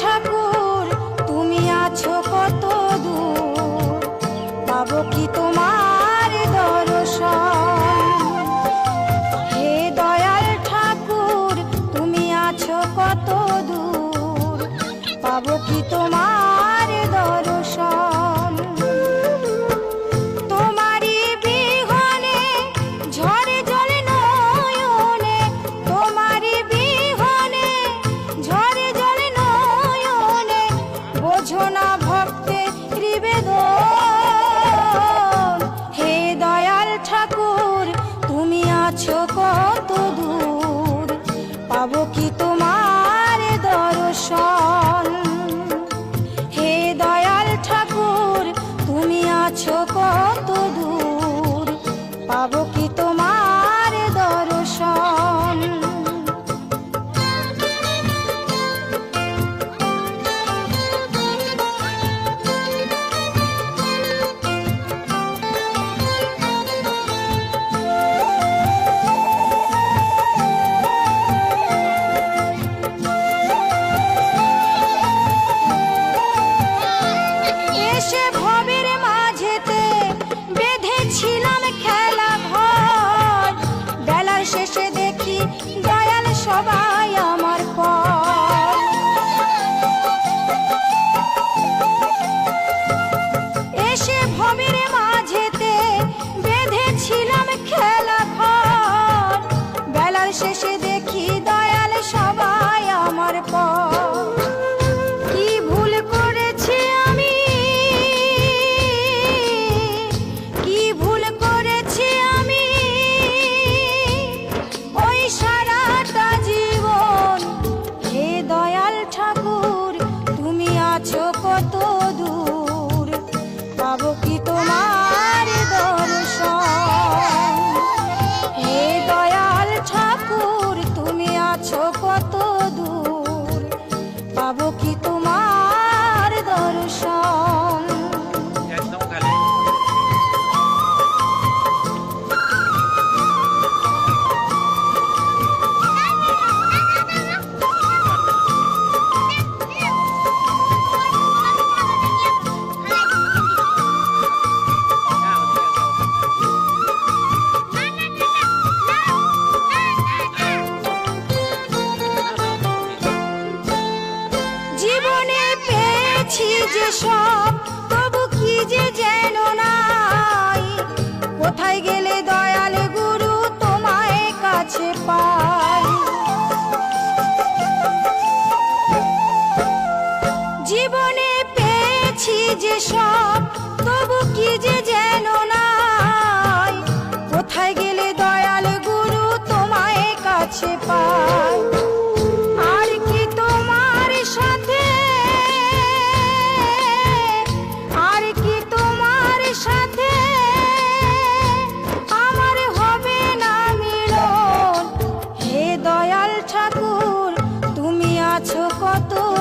ঠাকুর, তুমি আছো কত দূর? কি তোমার দর্শন? হে দয়াল ঠাকুর, তুমি আছো কত দূর? কি তোমার i'll be Cavoquinho. পেয়েছি যে সব, তবু কি যে যেন নাই। কোথায় গেলে দয়াল গুরু তোমায় কাছে পাই জীবনে পেয়েছি যে সব আছো কত